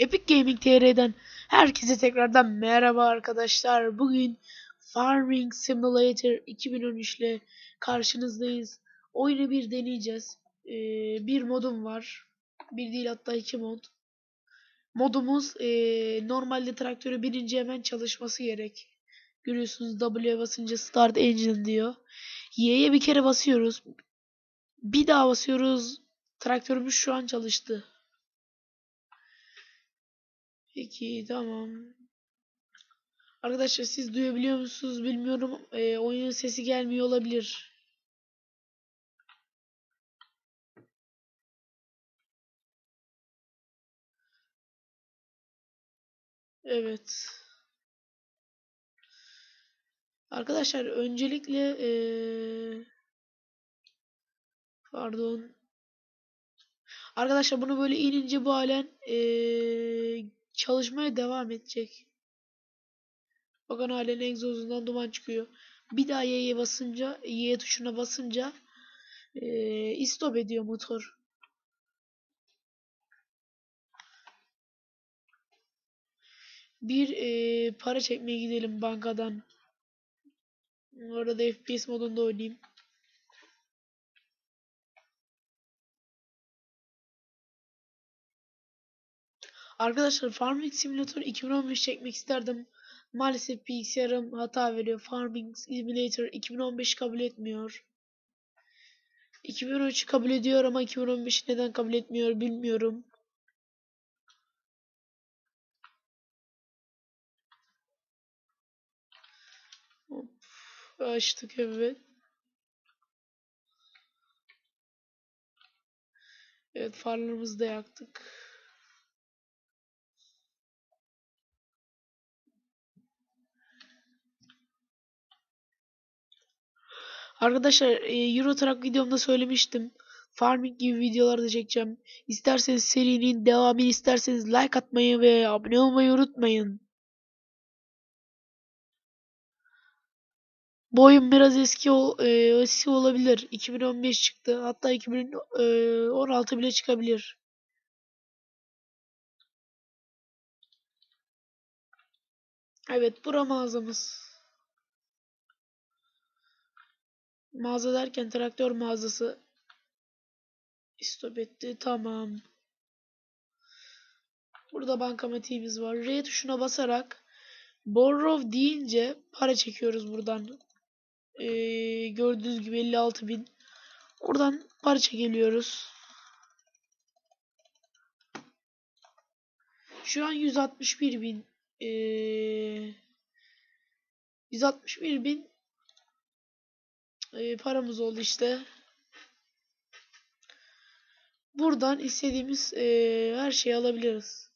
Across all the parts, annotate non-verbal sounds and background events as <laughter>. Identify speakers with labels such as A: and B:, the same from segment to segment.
A: Epic Gaming TR'den herkese tekrardan merhaba arkadaşlar. Bugün Farming Simulator 2013 ile karşınızdayız. Oyunu bir deneyeceğiz. Ee, bir modum var. Bir değil hatta iki mod. Modumuz ee, normalde traktörü birinci hemen çalışması gerek. Görüyorsunuz W'ye basınca Start Engine diyor. Y'ye bir kere basıyoruz. Bir daha basıyoruz. Traktörümüz şu an çalıştı. Peki tamam. Arkadaşlar siz duyabiliyor musunuz bilmiyorum. Ee, oyunun sesi gelmiyor olabilir. Evet. Arkadaşlar öncelikle ee, pardon. Arkadaşlar bunu böyle inince bu halen ee, çalışmaya devam edecek. Bakın halen egzozundan duman çıkıyor. Bir daha Y'ye basınca, Y tuşuna basınca ee, istop ediyor motor. Bir ee, para çekmeye gidelim bankadan. Orada FPS modunda oynayayım. Arkadaşlar Farming Simulator 2015 çekmek isterdim. Maalesef bilgisayarım hata veriyor. Farming Simulator 2015 kabul etmiyor. 2013 kabul ediyor ama 2015 neden kabul etmiyor bilmiyorum. Hop, açtık evet. Evet farlarımızı da yaktık. Arkadaşlar e, Euro Truck videomda söylemiştim. Farming gibi videolar da çekeceğim. İsterseniz serinin devamını isterseniz like atmayı ve abone olmayı unutmayın. Bu oyun biraz eski, ol- e, eski olabilir. 2015 çıktı. Hatta 2016 bile çıkabilir. Evet, bura mağazamız. Mağaza derken traktör mağazası. Stop etti. Tamam. Burada bankamatiğimiz var. R tuşuna basarak borrow deyince para çekiyoruz buradan. Ee, gördüğünüz gibi 56 bin. Oradan para çekiliyoruz. Şu an 161 bin. Ee, 161 bin ee, paramız oldu işte. Buradan istediğimiz ee, her şeyi alabiliriz.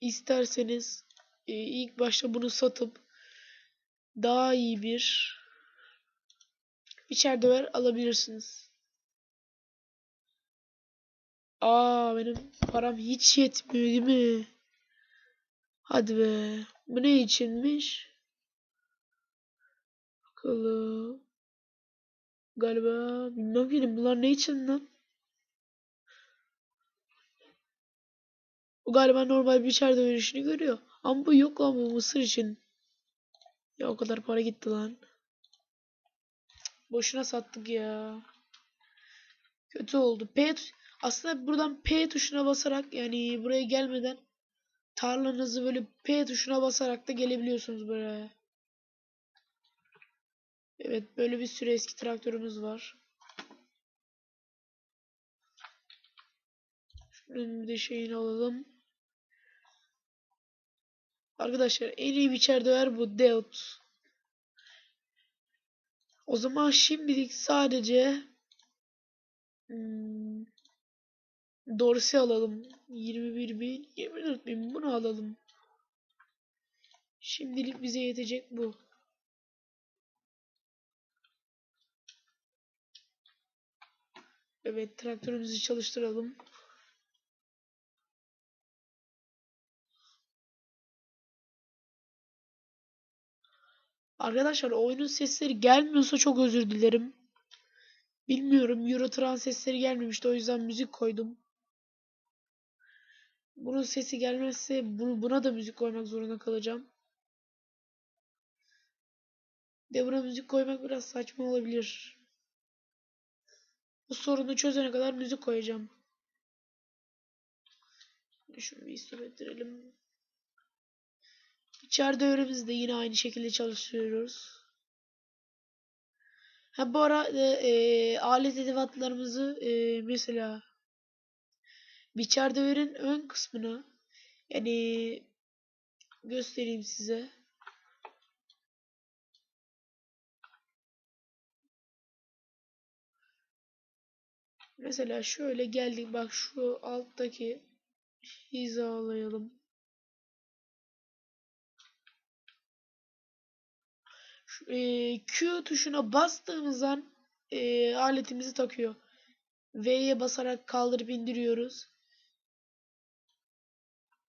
A: İsterseniz ee, ilk başta bunu satıp daha iyi bir biçer döver alabilirsiniz. Aa benim param hiç yetmiyor değil mi? Hadi be. Bu ne içinmiş? Bakalım. Galiba bilmem ki bunlar ne için lan? Bu galiba normal biçer döver işini görüyor. Ama bu yok bu mısır için. Ya o kadar para gitti lan. Boşuna sattık ya. Kötü oldu. P aslında buradan P tuşuna basarak yani buraya gelmeden tarlanızı böyle P tuşuna basarak da gelebiliyorsunuz buraya. Evet böyle bir sürü eski traktörümüz var. Şunun bir de şeyini alalım. Arkadaşlar en iyi biçer döver bu Deut. O zaman şimdilik sadece hmm, Dorsey alalım. 21 bin, 24 bin bunu alalım. Şimdilik bize yetecek bu. Evet traktörümüzü çalıştıralım. Arkadaşlar oyunun sesleri gelmiyorsa çok özür dilerim. Bilmiyorum. Eurotrans sesleri gelmemişti. O yüzden müzik koydum. Bunun sesi gelmezse bu- buna da müzik koymak zorunda kalacağım. De buna müzik koymak biraz saçma olabilir. Bu sorunu çözene kadar müzik koyacağım. Şunu bir stop ettirelim. İçeride öğrenimiz de yine aynı şekilde çalıştırıyoruz. Ha bu arada e, alet edevatlarımızı e, mesela biçerdeverin ön kısmını yani göstereyim size. Mesela şöyle geldik bak şu alttaki hizalayalım. E, Q tuşuna bastığımız an e, aletimizi takıyor. V'ye basarak kaldırıp indiriyoruz.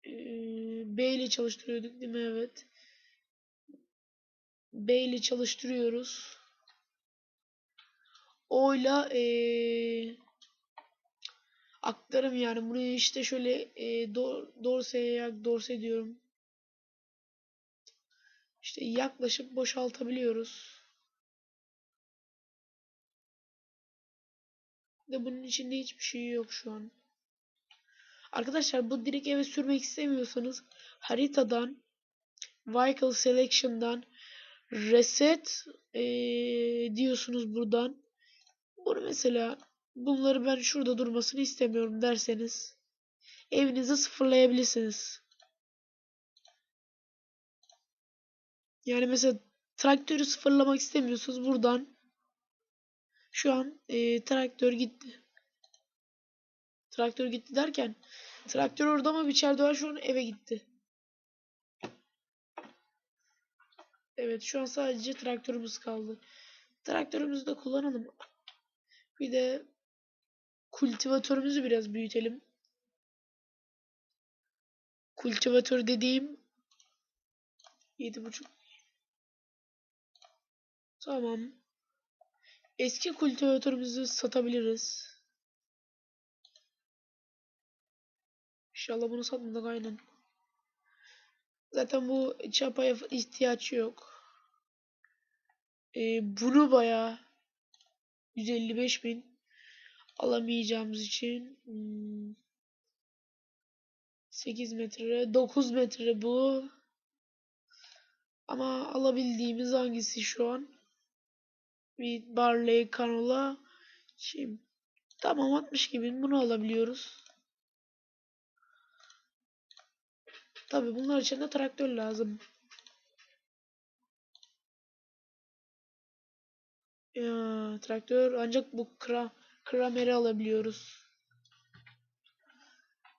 A: B ile çalıştırıyorduk değil mi? Evet. B ile çalıştırıyoruz. O ile aktarım yani. Bunu işte şöyle e, dor, dorseye dorse diyorum. İşte yaklaşıp boşaltabiliyoruz. De bunun içinde hiçbir şey yok şu an. Arkadaşlar bu direkt eve sürmek istemiyorsanız haritadan Vehicle Selection'dan Reset ee, diyorsunuz buradan. Bunu mesela bunları ben şurada durmasını istemiyorum derseniz evinizi sıfırlayabilirsiniz. Yani mesela traktörü sıfırlamak istemiyorsunuz buradan şu an e, traktör gitti. Traktör gitti derken traktör orada ama içeride var şu an eve gitti. Evet şu an sadece traktörümüz kaldı. Traktörümüzü de kullanalım. Bir de kultivatörümüzü biraz büyütelim. Kultivatör dediğim 7.5 Tamam. Eski kultivatörümüzü satabiliriz. İnşallah bunu satmadık aynen. Zaten bu çapaya ihtiyaç yok. Ee, bunu bayağı 155 bin alamayacağımız için hmm, 8 metre 9 metre bu ama alabildiğimiz hangisi şu an bir barley kanola şey, tamam 62 bin bunu alabiliyoruz tabi bunlar için de traktör lazım. Ya, traktör ancak bu kra krameri alabiliyoruz.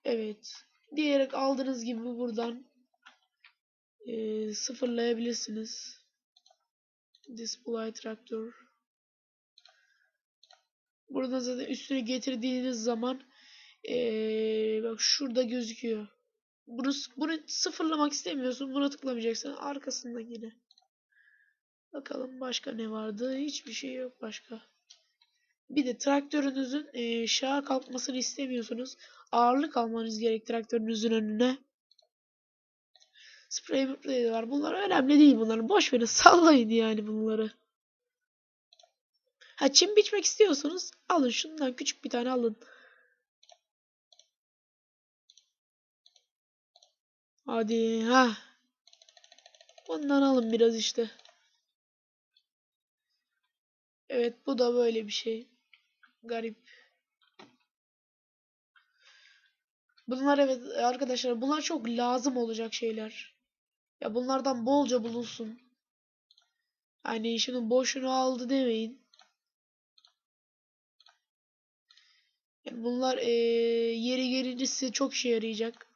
A: Evet. Diyerek aldığınız gibi buradan e, sıfırlayabilirsiniz. Display traktör. Burada zaten üstüne getirdiğiniz zaman e, bak şurada gözüküyor bunu, bunu sıfırlamak istemiyorsun buna tıklamayacaksın arkasında yine bakalım başka ne vardı hiçbir şey yok başka bir de traktörünüzün e, şaha kalkmasını istemiyorsunuz ağırlık almanız gerek traktörünüzün önüne Spray sprey var. Bunlar önemli değil bunları. Boş verin <laughs> sallayın yani bunları. Ha çim biçmek istiyorsanız alın şundan küçük bir tane alın. Hadi ha. Bundan alın biraz işte. Evet bu da böyle bir şey. Garip. Bunlar evet arkadaşlar bunlar çok lazım olacak şeyler. Ya bunlardan bolca bulunsun. Hani şunu boşuna aldı demeyin. Yani bunlar ee, yeri gelince size çok işe yarayacak.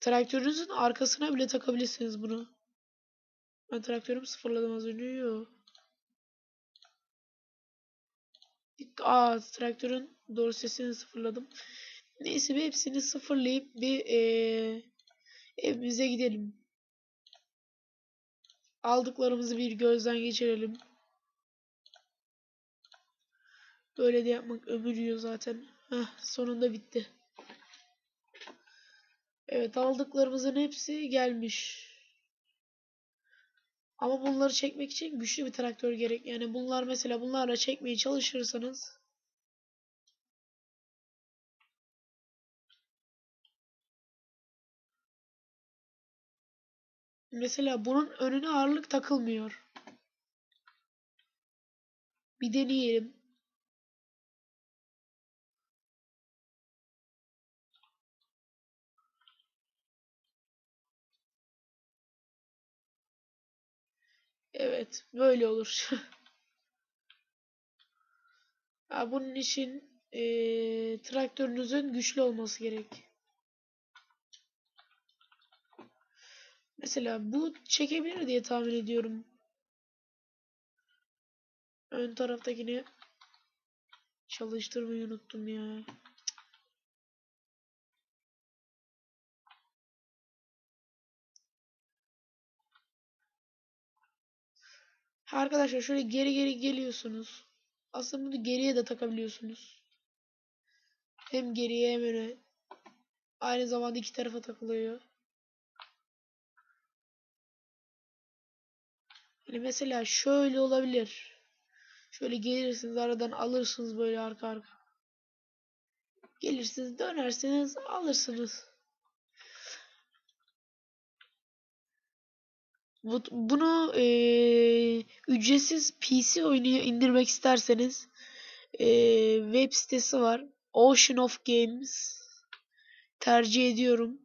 A: Traktörünüzün arkasına bile takabilirsiniz bunu. Ben traktörümü sıfırladım az önce. Yok. Aa traktörün doğru sesini sıfırladım. Neyse bir hepsini sıfırlayıp bir ee, evimize gidelim. Aldıklarımızı bir gözden geçirelim. Böyle de yapmak ömür yiyor zaten. Heh, sonunda bitti. Evet aldıklarımızın hepsi gelmiş. Ama bunları çekmek için güçlü bir traktör gerek. Yani bunlar mesela bunlarla çekmeye çalışırsanız Mesela bunun önüne ağırlık takılmıyor. Bir deneyelim. Evet, böyle olur. <laughs> ha, bunun için e, traktörünüzün güçlü olması gerek. Mesela bu çekebilir diye tahmin ediyorum. Ön taraftakini çalıştırmayı unuttum ya. Arkadaşlar şöyle geri geri geliyorsunuz. Aslında bunu geriye de takabiliyorsunuz. Hem geriye hem öne. Aynı zamanda iki tarafa takılıyor. Yani mesela şöyle olabilir. Şöyle gelirsiniz aradan alırsınız böyle arka arka. Gelirsiniz dönersiniz alırsınız. Bunu e, ücretsiz PC oyunu indirmek isterseniz e, web sitesi var. Ocean of Games tercih ediyorum.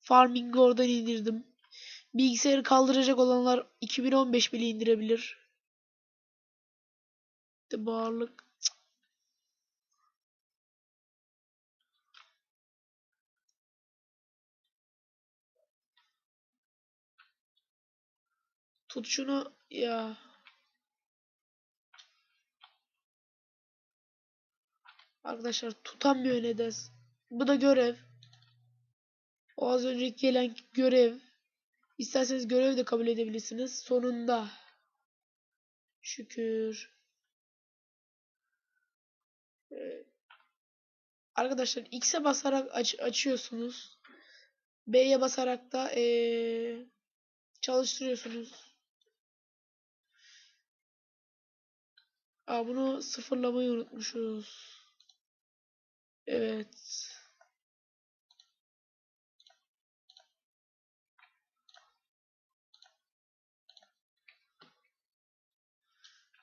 A: Farming oradan indirdim. Bilgisayarı kaldıracak olanlar 2015 bile indirebilir. De bağırlık. Tut şunu ya. Arkadaşlar tutamıyor neden? Bu da görev. O az önceki gelen görev. İsterseniz görev de kabul edebilirsiniz. Sonunda. Şükür. Ee, arkadaşlar X'e basarak aç açıyorsunuz. B'ye basarak da ee, çalıştırıyorsunuz. Aa, bunu sıfırlamayı unutmuşuz. Evet.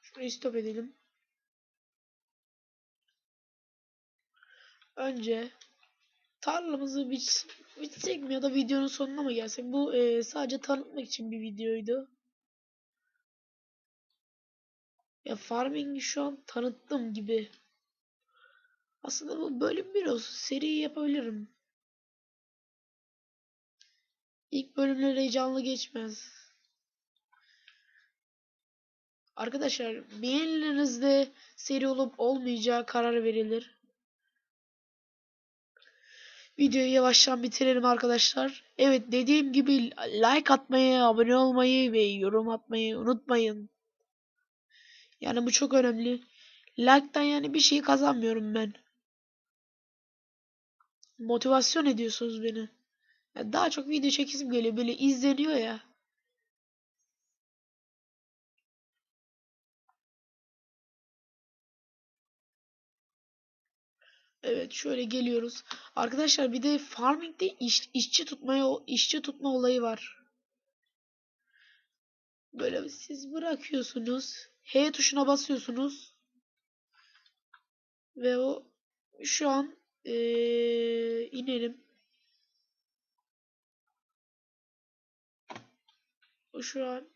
A: Şurayı stop edelim. Önce tarlamızı biç, bitsek mi ya da videonun sonuna mı gelsek? Bu e, sadece tanıtmak için bir videoydu. Ya farming'i şu an tanıttım gibi. Aslında bu bölüm bir olsun. Seri yapabilirim. İlk bölümler heyecanlı geçmez. Arkadaşlar beğenilerinizde seri olup olmayacağı karar verilir. Videoyu yavaştan bitirelim arkadaşlar. Evet dediğim gibi like atmayı, abone olmayı ve yorum atmayı unutmayın. Yani bu çok önemli. Like'tan yani bir şey kazanmıyorum ben. Motivasyon ediyorsunuz beni. Yani daha çok video çekisim geliyor. Böyle izleniyor ya. Evet şöyle geliyoruz. Arkadaşlar bir de farming'de iş, işçi tutmaya işçi tutma olayı var. Böyle siz bırakıyorsunuz. H tuşuna basıyorsunuz. Ve o şu an ee, inelim. O şu an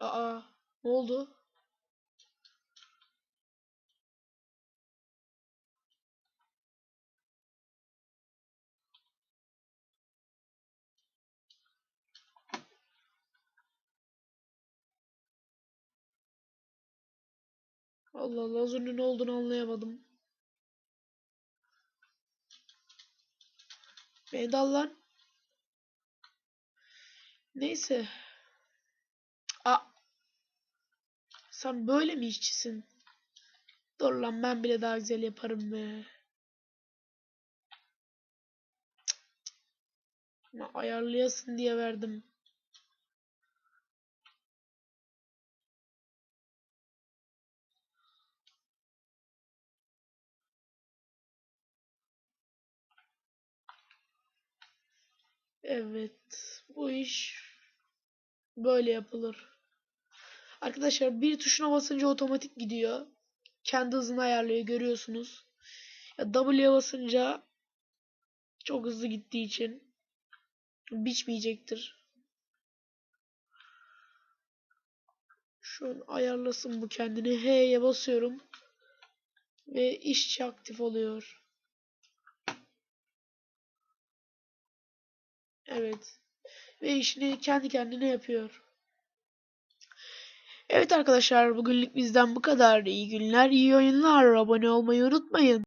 A: Aa ne oldu? Allah Allah az önce ne olduğunu anlayamadım. Beni dal lan. Neyse. A sen böyle mi işçisin? Dur lan ben bile daha güzel yaparım be. Ayarlayasın diye verdim. Evet. Bu iş böyle yapılır. Arkadaşlar bir tuşuna basınca otomatik gidiyor. Kendi hızını ayarlıyor görüyorsunuz. Ya W'ye basınca çok hızlı gittiği için biçmeyecektir. Şu an ayarlasın bu kendini. H'ye basıyorum. Ve işçi aktif oluyor. Evet. Ve işini kendi kendine yapıyor. Evet arkadaşlar bugünlük bizden bu kadar. İyi günler, iyi oyunlar. Abone olmayı unutmayın.